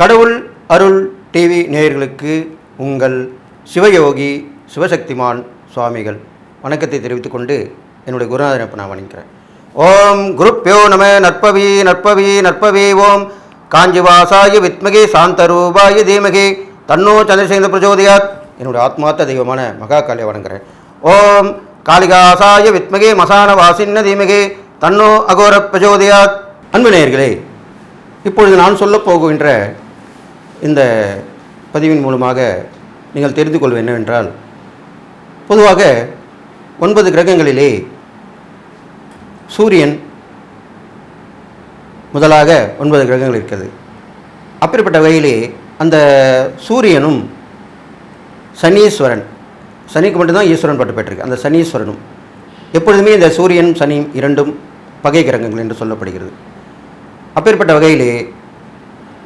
கடவுள் அருள் டிவி நேயர்களுக்கு உங்கள் சிவயோகி சிவசக்திமான் சுவாமிகள். வணக்கத்தை தெரிவித்துக் கொண்டு என்னுடைய குருநாதனை நான் வணங்குகிறேன் ஓம் குருப்பியோ நம நற்பவி நற்பவி நற்பவி ஓம். காஞ்சிவாசாய வித்மகே சாந்தரூபாய தீமகி. தன்னோ சந்திரசேகர பிரச்சோதயாத். என்னுடைய ஆத்மார்த்த தெய்வமான மகாகாலியை வணங்குகிறேன் ஓம் காளிகாசாய வித்மகே மசான வாசின்ன தீமகி. தன்னோ அகோர பிரஜோதியாத் அன்பு நேயர்களே இப்பொழுது நான் சொல்லப் போகின்ற இந்த பதிவின் மூலமாக நீங்கள் தெரிந்து கொள்வது என்னவென்றால் பொதுவாக ஒன்பது கிரகங்களிலே சூரியன் முதலாக ஒன்பது கிரகங்கள் இருக்கிறது. அப்படிப்பட்ட வகையிலே அந்த சூரியனும் சனீஸ்வரன் சனிக்கு மட்டும்தான் ஈஸ்வரன் பட்டு பெற்றிருக்கு அந்த சனீஸ்வரனும் எப்பொழுதுமே இந்த சூரியன் சனியும் இரண்டும் பகை கிரகங்கள் என்று சொல்லப்படுகிறது. அப்பேற்பட்ட வகையிலே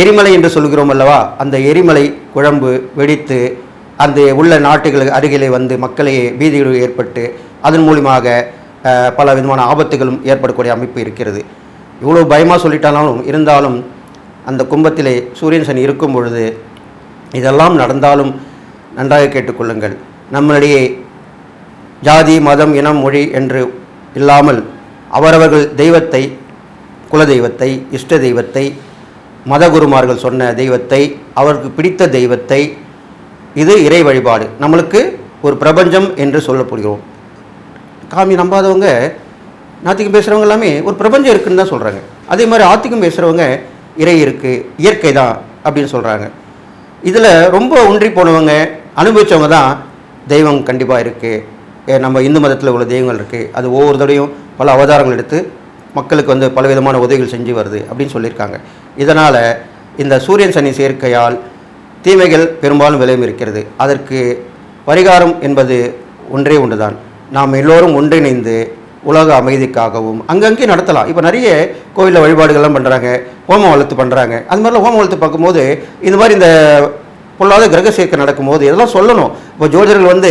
எரிமலை என்று சொல்கிறோம் அல்லவா? அந்த எரிமலை குழம்பு வெடித்து அந்த உள்ள நாட்டுகளுக்கு அருகிலே வந்து மக்களே பீதிகள் ஏற்பட்டு அதன் மூலியமாக பல விதமான ஆபத்துகளும் ஏற்படக்கூடிய அமைப்பு இருக்கிறது. இவ்வளோ பயமாக சொல்லிட்டாலும் இருந்தாலும் அந்த கும்பத்திலே சூரியன் சனி இருக்கும் பொழுது இதெல்லாம் நடந்தாலும் நன்றாக கேட்டுக்கொள்ளுங்கள் நம்மளிடையே ஜாதி மதம் இனம் மொழி என்று இல்லாமல் அவரவர்கள் தெய்வத்தை குல தெய்வத்தை இஷ்ட தெய்வத்தை மதகுருமார்கள் சொன்ன தெய்வத்தை அவருக்கு பிடித்த தெய்வத்தை இது இறை வழிபாடு. நம்மளுக்கு ஒரு பிரபஞ்சம் என்று சொல்லப்படுகிறோம். காமி நம்பாதவங்க நாத்திகம் பேசுகிறவங்க எல்லாமே ஒரு பிரபஞ்சம் இருக்குன்னு தான் சொல்கிறாங்க அதே மாதிரி ஆத்திகம் பேசுகிறவங்க இறை இருக்குது இயற்கை தான் அப்படின்னு சொல்கிறாங்க இதில் ரொம்ப ஒன்றி போனவங்க அனுபவித்தவங்க தான் தெய்வம் கண்டிப்பாக இருக்குது நம்ம இந்து மதத்தில் உள்ள தெய்வங்கள் இருக்குது அது ஒவ்வொரு தடையும் பல அவதாரங்கள் எடுத்து மக்களுக்கு வந்து பலவிதமான உதவிகள் செஞ்சு வருது அப்படின்னு சொல்லியிருக்காங்க. இதனால் இந்த சூரியன் சனி சேர்க்கையால் தீமைகள் பெரும்பாலும் விளையும் இருக்கிறது. அதற்கு பரிகாரம் என்பது ஒன்றே ஒன்றுதான். நாம் எல்லோரும் ஒன்றிணைந்து உலக அமைதிக்காகவும் அங்கங்கே நடத்தலாம். இப்போ நிறைய கோவிலில் வழிபாடுகள்லாம் பண்ணுறாங்க ஹோம வளர்த்து பண்ணுறாங்க அது மாதிரிலாம் ஹோம வளர்த்து பார்க்கும்போது இந்த மாதிரி இந்த பொல்லாத கிரக சேர்க்கை நடக்கும்போது இதெல்லாம் சொல்லணும். இப்போ ஜோதிடர்கள் வந்து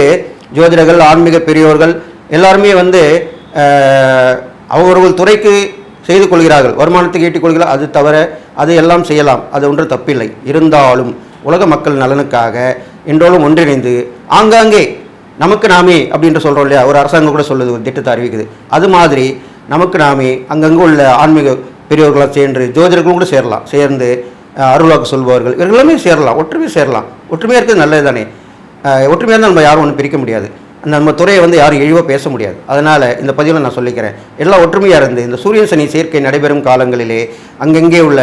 ஜோதிடர்கள் ஆன்மீக பெரியோர்கள் எல்லாருமே வந்து அஹ், அவரவர்கள் துறைக்கு செய்து கொள்கிறார்கள். வருமானத்துக்கு ஈட்டிக் கொள்கிறார் அது தவிர அது எல்லாம் செய்யலாம். அது ஒன்று தப்பில்லை. இருந்தாலும் உலக மக்கள் நலனுக்காக என்றோலும் ஒன்றிணைந்து ஆங்காங்கே நமக்கு நாமே அப்படின்ற சொல்கிறோம் இல்லையா? ஒரு அரசாங்கம் கூட சொல்லுது ஒரு திட்டத்தை அறிவிக்குது. அது மாதிரி நமக்கு நாமே அங்கங்கே உள்ள ஆன்மீக பெரியவர்களாக சேர்ந்து ஜோதிடர்களும் கூட சேரலாம். சேர்ந்து அருளாக்கு சொல்பவர்கள் இவர்கள் எல்லாமே சேரலாம். ஒற்றுமை சேரலாம். ஒற்றுமையாக இருக்கிறது நல்லது தானே ஒற்றுமையாக இருந்தால் நம்ம யாரும் ஒன்றும் பிரிக்க முடியாது. நம்ம துறையை வந்து யாரும் இழிவாக பேச முடியாது. அதனால் இந்த பதிவில் நான் சொல்லிக்கிறேன். எல்லாம் ஒற்றுமையாக இருந்து இந்த சூரிய சனி சேர்க்கை நடைபெறும் காலங்களிலே அங்கங்கே உள்ள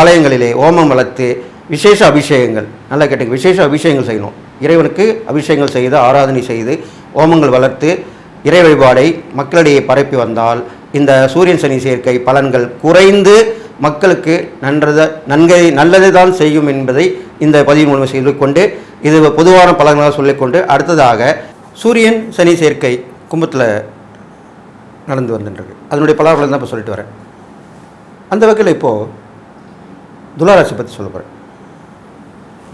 ஆலயங்களிலே ஓமம் வளர்த்து விசேஷ அபிஷேகங்கள் நல்லா கேட்டுங்க. விசேஷ அபிஷேகங்கள் செய்யணும். இறைவனுக்கு அபிஷேகங்கள் செய்து ஆராதனை செய்து ஓமங்கள் வளர்த்து இறை வழிபாடை மக்களிடையே பரப்பி வந்தால் இந்த சூரியன் சனி சேர்க்கை பலன்கள் குறைந்து மக்களுக்கு நன்றத நன்கை நல்லது தான் செய்யும் என்பதை இந்த பதிவு மூலம் சொல்லிக்கொண்டு இது பொதுவான பலன்களாக சொல்லிக்கொண்டு அடுத்ததாக சூரியன் சனி சேர்க்கை கும்பத்தில் நடந்து வந்துட்டுருக்கு அதனுடைய பலாபலம் தான் இப்போ சொல்லிட்டு வரேன். அந்த வகையில் இப்போது துளாராசி பற்றி சொல்ல போகிறேன்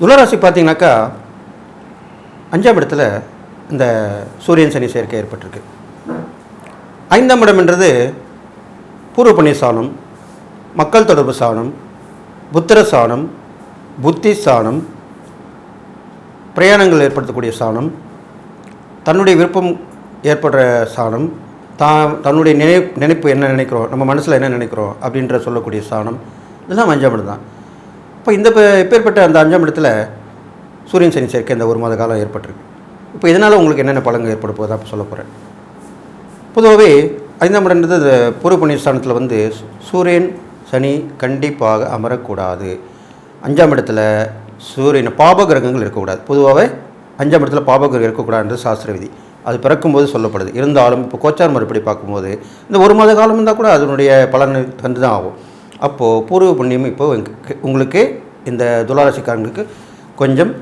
துளாராசி பார்த்தீங்கன்னாக்கா அஞ்சாம் இடத்துல இந்த சூரியன் சனி சேர்க்கை ஏற்பட்டிருக்கு. ஐந்தாம் இடம்ன்றது பூர்வ புண்ணிய சாணம் மக்கள் தொடர்பு சாணம் புத்திர சாணம் புத்தி சாணம் பிரயாணங்கள் ஏற்படுத்தக்கூடிய சாணம் தன்னுடைய விருப்பம் ஏற்படுற சாணம் தான் தன்னுடைய நினை நினைப்பு என்ன நினைக்கிறோம் நம்ம மனசில் என்ன நினைக்கிறோம் அப்படின்ற சொல்லக்கூடிய சாணம் இதெல்லாம் அஞ்சாம் இடம் தான். இப்போ இந்த ப- இப்பேற்பட்ட அந்த அஞ்சாம் இடத்துல சூரியன் சனி சேர்க்கை இந்த ஒரு மாத காலம் ஏற்பட்டிருக்கு. இப்போ இதனால் உங்களுக்கு என்னென்ன பலன்கள் ஏற்பட போகுது அப்போ சொல்ல போகிறேன் பொதுவாகவே ஐந்தாம் இடம்ன்றது இந்த பூர்வ புண்ணியஸ்தானத்தில் வந்து சூரியன் சனி கண்டிப்பாக அமரக்கூடாது. அஞ்சாம் இடத்துல சூரியன் பாப கிரகங்கள் இருக்கக்கூடாது. பொதுவாகவே அஞ்சாம் இடத்துல பாப இருக்கக்கூடாது இருக்கக்கூடாதுன்றது சாஸ்திர விதி அது பிறக்கும்போது சொல்லப்படுது. இருந்தாலும் இப்போ கோச்சார் மறுபடி பார்க்கும்போது இந்த ஒரு மாத காலம் இருந்தால் கூட அதனுடைய பலன் தந்து தான் ஆகும். அப்போது பூர்வ புண்ணியம் இப்போ உங்களுக்கு இந்த துளாராசிக்காரங்களுக்கு கொஞ்சம்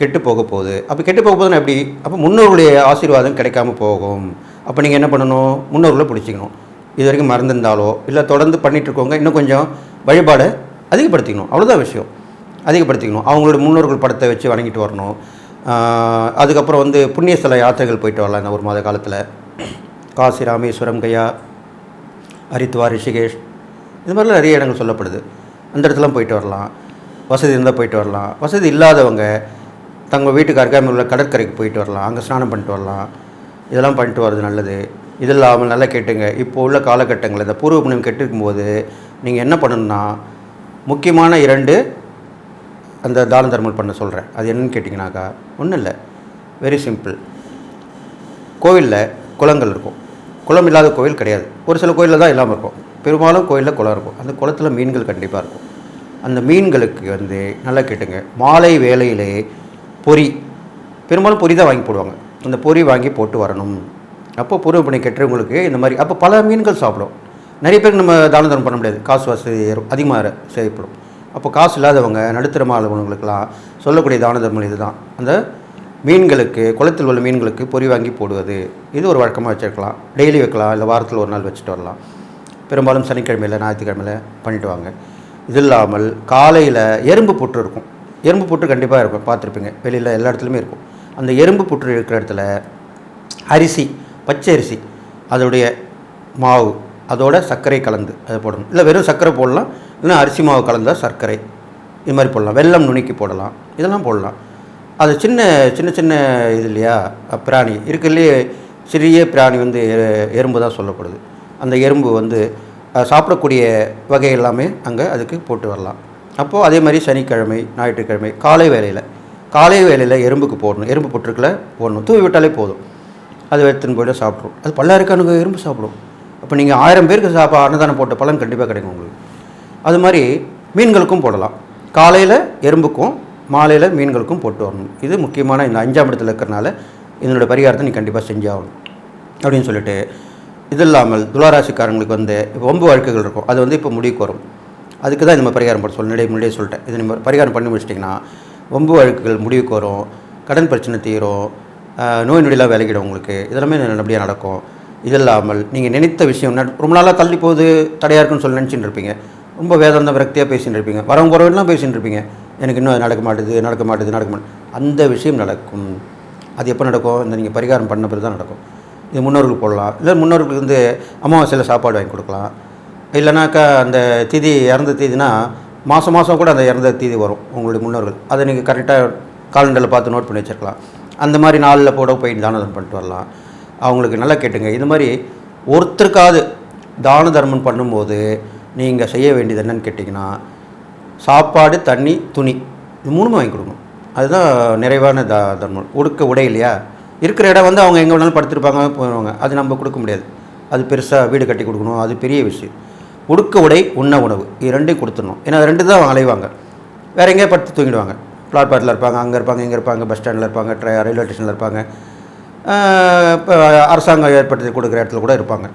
கெட்டு போக போகுது. அப்போ கெட்டு போக போதுன்னா எப்படி? அப்போ முன்னோர்களுடைய ஆசீர்வாதம் கிடைக்காம போகும். அப்போ நீங்கள் என்ன பண்ணணும்? முன்னோர்களை பிடிச்சிக்கணும். இது வரைக்கும் மறந்துருந்தாலோ இல்லை தொடர்ந்து பண்ணிட்டு இருக்கவங்க இன்னும் கொஞ்சம் வழிபாடை அதிகப்படுத்திக்கணும். அவ்வளோதான் விஷயம். அதிகப்படுத்திக்கணும். அவங்களோட முன்னோர்கள் படத்தை வச்சு வணங்கிட்டு வரணும். அதுக்கப்புறம் வந்து புண்ணிய ஸ்தல யாத்திரைகள் போயிட்டு வரலாம் இந்த ஒரு மாத காலத்தில். காசி ராமேஸ்வரம் கயா ஹரித்வார் ரிஷிகேஷ் இது மாதிரிலாம் நிறைய இடங்கள் சொல்லப்படுது. அந்த இடத்துலாம் போயிட்டு வரலாம். வசதி இருந்தால் போயிட்டு வரலாம். வசதி இல்லாதவங்க தங்கள் வீட்டுக்கு அருகாமையில் உள்ள கடற்கரைக்கு போயிட்டு வரலாம். அங்கே ஸ்நானம் பண்ணிட்டு வரலாம். இதெல்லாம் பண்ணிட்டு வர்றது நல்லது. இது இல்லாமல் நல்லா கேட்டுங்க. இப்போ உள்ள காலகட்டங்களில் இந்த பூர்வ புண்ணியம் கெட்டிருக்கும்போது நீங்கள் என்ன பண்ணணும்னா முக்கியமான இரண்டு அந்த தான தர்மம் பண்ண சொல்கிறேன் அது என்னன்னு கேட்டிங்கனாக்கா ஒன்றும் இல்லை. வெரி சிம்பிள் கோவிலில் குளங்கள் இருக்கும். குளம் இல்லாத கோவில் கிடையாது. ஒரு சில கோயிலில் தான் இல்லாமல் இருக்கும். பெரும்பாலும் கோயிலில் குளம் இருக்கும். அந்த குளத்தில் மீன்கள் கண்டிப்பாக இருக்கும். அந்த மீன்களுக்கு வந்து நல்லா கேட்டுங்க. மாலை வேலையிலே பொரி பெரும்பாலும் பொரி தான் வாங்கி போடுவாங்க. அந்த பொரி வாங்கி போட்டு வரணும். அப்போ பூர்வ பண்ணி கெட்டவங்களுக்கு இந்த மாதிரி அப்போ பல மீன்கள் சாப்பிடும். நிறைய பேருக்கு நம்ம தான தர்மம் பண்ண முடியாது. காசு வசதி ஏறும் அதிகமாக செய்யப்படும் அப்போ காசு இல்லாதவங்க நடுத்தர மாணவர்களுக்கெல்லாம் சொல்லக்கூடிய தான தர்மம் இதுதான். அந்த மீன்களுக்கு குளத்தில் உள்ள மீன்களுக்கு பொரி வாங்கி போடுவது. இது ஒரு வழக்கமாக வச்சுருக்கலாம். டெய்லி வைக்கலாம் இல்லை வாரத்தில் ஒரு நாள் வச்சுட்டு வரலாம். பெரும்பாலும் சனிக்கிழமையில் ஞாயிற்றுக்கிழமையில் பண்ணிட்டு வாங்க. இது இல்லாமல் காலையில் எறும்பு புற்று இருக்கும். எறும்பு புற்று கண்டிப்பாக இருக்கும். பார்த்துருப்பீங்க. வெளியில் எல்லா இடத்துலையுமே இருக்கும். அந்த எறும்பு புற்று இருக்கிற இடத்துல அரிசி பச்சை அரிசி அதோடைய மாவு அதோட சர்க்கரை கலந்து அதை போடணும். இல்லை வெறும் சர்க்கரை போடலாம். இல்லைன்னா அரிசி மாவு கலந்தால் சர்க்கரை இது மாதிரி போடலாம். வெல்லம் நுணுக்கி போடலாம். இதெல்லாம் போடலாம். அது சின்ன சின்ன சின்ன இது இல்லையா? பிராணி. இருக்கிறதுலே சிறிய பிராணி வந்து எ- எறும்பு தான் சொல்லப்படுது. அந்த எறும்பு வந்து சாப்பிடக்கூடிய வகை எல்லாமே அங்கே அதுக்கு போட்டு வரலாம். அப்போது அதே மாதிரி சனிக்கிழமை ஞாயிற்றுக்கிழமை காலை வேலையில் காலை வேலையில் எறும்புக்கு போடணும். எறும்பு புற்றுக்களை போடணும். தூவி விட்டாலே போதும். அது எடுத்துன்னு போய்ட்டு சாப்பிட்ரும். அது பல்லாயிரக்கணக்கு எறும்பு சாப்பிடும். அப்போ நீங்கள் ஆயிரம் பேருக்கு சாப்பா அன்னதானம் போட்ட பலன் கண்டிப்பாக கிடைக்கும் உங்களுக்கு. அது மாதிரி மீன்களுக்கும் போடலாம். காலையில் எறும்புக்கும் மாலையில் மீன்களுக்கும் போட்டு வரணும். இது முக்கியமான இந்த அஞ்சாம் இடத்துல இருக்கிறனால இதனோட பரிகாரத்தை நீ கண்டிப்பாக செஞ்சாகணும். அப்படின்னு சொல்லிட்டு இது இல்லாமல் துளாராசிக்காரங்களுக்கு வந்து இப்போ ஒம்பு வழக்குகள் இருக்கும். அது வந்து இப்போ முடிவுக்கு வரும். அதுக்கு தான் இந்த மாதிரி பரிகாரம் பண்ண சொல்ல முன்னாடியே சொல்லிட்டேன். இது நம்ம பரிகாரம் பண்ணி முடிச்சிட்டிங்கன்னா ஒம்பு வழக்குகள் முடிவுக்கு வரும். கடன் பிரச்சனை தீரும். நோய் நொடியெல்லாம் விலகிடும் உங்களுக்கு. இதெல்லாமே நல்லபடியாக நடக்கும். இது இல்லாமல் நீங்கள் நினைத்த விஷயம் ரொம்ப நாளாக தள்ளி போகுது தடையாக இருக்குன்னு சொல்லி நினச்சிட்டு இருப்பீங்க. ரொம்ப வேதாந்த விரக்தியாக பேசிட்டு இருப்பீங்க. வரவங்க போகிறவெல்லாம் பேசிட்டு இருப்பீங்க. எனக்கு இன்னும் அது நடக்க மாட்டேது நடக்க மாட்டேது நடக்க மாட்டேன் அந்த விஷயம் நடக்கும். அது எப்போ நடக்கும்? இந்த நீங்கள் பரிகாரம் பண்ண பிறகு தான் நடக்கும். இது முன்னோர்களுக்கு போடலாம். இல்லை முன்னோர்களுக்கு வந்து அமாவாசையில் சாப்பாடு வாங்கி கொடுக்கலாம். இல்லைனாக்கா அந்த திதி இறந்த திதினா மாதம் மாதம் கூட அந்த இறந்த தீதி வரும் உங்களுடைய முன்னோர்கள். அதை நீங்கள் கரெக்டாக காலண்டரில் பார்த்து நோட் பண்ணி வச்சுருக்கலாம். அந்த மாதிரி நாளில் போட போய் தான பண்ணிட்டு வரலாம். அவங்களுக்கு நல்லா கேட்டுங்க. இது மாதிரி ஒருத்தருக்காவது தான தர்மம் பண்ணும்போது நீங்கள் செய்ய வேண்டியது என்னன்னு கேட்டிங்கன்னா சாப்பாடு தண்ணி துணி இது மூணுமே வாங்கி கொடுக்கணும். அதுதான் நிறைவான த தர்மம். உடுக்க உடை இல்லையா? இருக்கிற இடம் வந்து அவங்க எங்கே வேணாலும் படுத்துருப்பாங்க போயிடுவாங்க அது நம்ம கொடுக்க முடியாது. அது பெருசாக வீடு கட்டி கொடுக்கணும் அது பெரிய விஷயம். உடுக்க உடை உண்ண உணவு இது ரெண்டையும் கொடுத்துடணும். ஏன்னா ரெண்டு தான் அவங்க அலைவாங்க. வேற எங்கேயா படுத்து தூங்கிடுவாங்க. பிளாட்பாட்டில் இருப்பாங்க அங்கே இருப்பாங்க இங்கே இருப்பாங்க பஸ் ஸ்டாண்டில் இருப்பாங்க ட்ரை ரயில்வே ஸ்டேஷனில் இருப்பாங்க. இப்போ அரசாங்கம் ஏற்படுத்தி கொடுக்குற இடத்துல கூட இருப்பாங்க.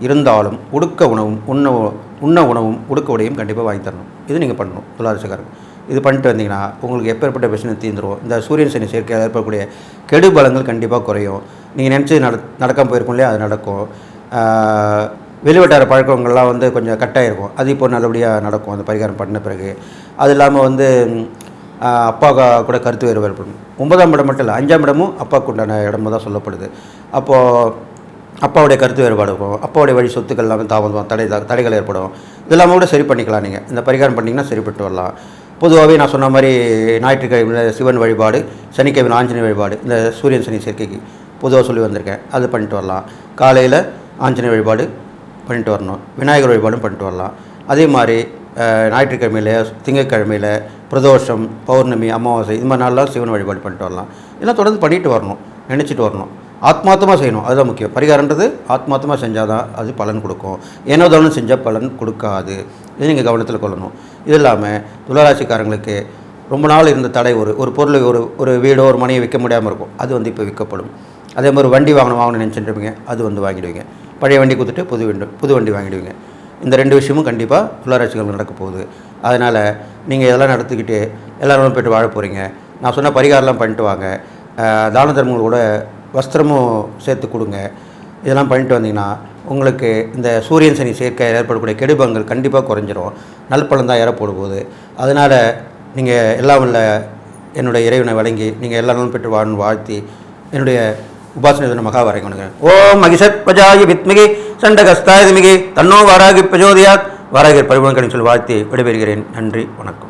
இருந்தாலும் உடுக்க உணவும் உண்ண உ- உண்ண உணவும் உடுக்க உடையும் கண்டிப்பாக வாங்கி தரணும். இது நீங்கள் பண்ணணும் துளாரசக்காரங்க இது பண்ணிட்டு வந்தீங்கன்னா உங்களுக்கு எப்பேற்பட்ட பிரச்சனை தீர்ந்துருவோம் இந்த சூரியன் சனி சேர்க்கையில் ஏற்படக்கூடிய கெடு பலங்கள் கண்டிப்பாக குறையும். நீங்கள் நினச்சி நட நடக்காமல் போயிருக்கும் இல்லையா அது நடக்கும். வெளிவட்டார பழக்கங்கள்லாம் வந்து கொஞ்சம் கட்டாயிருக்கும். அது இப்போ நல்லபடியாக நடக்கும் அந்த பரிகாரம் பண்ண பிறகு. அது இல்லாமல் வந்து அப்பா கூட கருத்து வேறு ஏற்படும். ஒன்பதாம் இடம் மட்டும் இல்லை அஞ்சாம் இடமும் அப்பாவுக்கு உண்டான இடமும் தான் சொல்லப்படுது. அப்போது அப்பாவுடைய கருத்து வேறுபாடு இருக்கும். அப்பாவுடைய வழி சொத்துக்கள் எல்லாமே தாமதம் தடை தடைகள் ஏற்படும். இதெல்லாமே கூட சரி பண்ணிக்கலாம் நீங்கள் இந்த பரிகாரம் பண்ணிங்கன்னா சரிப்பட்டு வரலாம். பொதுவாகவே நான் சொன்ன மாதிரி ஞாயிற்றுக்கிழமையில் சிவன் வழிபாடு சனிக்கிழமை ஆஞ்சநேய வழிபாடு இந்த சூரியன் சனி சேர்க்கைக்கு பொதுவாக சொல்லி வந்திருக்கேன். அது பண்ணிட்டு வரலாம். காலையில் ஆஞ்சநேய வழிபாடு பண்ணிட்டு வரணும். விநாயகர் வழிபாடும் பண்ணிட்டு வரலாம். அதே மாதிரி ஞாயிற்றுக்கிழமையில் திங்கக்கிழமையில் பிரதோஷம் பௌர்ணமி அமாவாசை இது மாதிரி நாள்லாம் சிவன் வழிபாடு பண்ணிட்டு வரலாம். இதெல்லாம் தொடர்ந்து பண்ணிட்டு வரணும். நினச்சிட்டு வரணும். ஆத்மார்த்தமாக செய்யணும். அதுதான் முக்கியம். பரிகாரன்றது ஆத்மார்த்தமாக செஞ்சால் தான் அது பலன் கொடுக்கும். ஏனோ தானும் செஞ்சால் பலன் கொடுக்காது. இது நீங்கள் கவனத்தில் கொள்ளணும். இது இல்லாமல் துளராசிக்காரங்களுக்கு ரொம்ப நாள் இருந்த தடை ஒரு ஒரு பொருளை ஒரு ஒரு வீடோ ஒரு மனையை விற்க முடியாமல் இருக்கும். அது வந்து இப்போ விற்கப்படும். அதே மாதிரி வண்டி வாங்கணும் வாங்கணும்னு நினச்சிட்டுருப்பீங்க அது வந்து வாங்கிடுவீங்க. பழைய வண்டி கொடுத்துட்டு புது வண்டி புது வண்டி வாங்கிடுவீங்க. இந்த ரெண்டு விஷயமும் கண்டிப்பாக துளராட்சிகள் நடக்க போகுது. அதனால் நீங்கள் இதெல்லாம் நடத்திக்கிட்டு எல்லாரும் போய்ட்டு வாழ போகிறீங்க நான் சொன்ன பரிகாரம்லாம் பண்ணிட்டு வாங்க. தான தர்மங்கள் கூட வஸ்திரமும் சேர்த்து கொடுங்க. இதெல்லாம் பண்ணிட்டு வந்தீங்கன்னா உங்களுக்கு இந்த சூரியன் சனி சேர்க்கை ஏற்படக்கூடிய கெடுபங்கள் கண்டிப்பாக குறைஞ்சிரும். நல்பலன் தான் போகுது அதனால் நீங்கள் எல்லாம் உள்ள என்னுடைய இறைவனை வழங்கி நீங்கள் எல்லா நாளும் பெற்று வாழணும் வாழ்த்தி என்னுடைய உபாசனை மகா வரைங்க ஓம் மகிஷத் பஜாய வித்மிகி சண்டகஸ்தாயதிமிகி தன்னோ வாராகி பிரஜோதியாத். வாராகி பரிமாணக்கணி சொல்லி வாழ்த்தி விடைபெறுகிறேன். நன்றி வணக்கம்.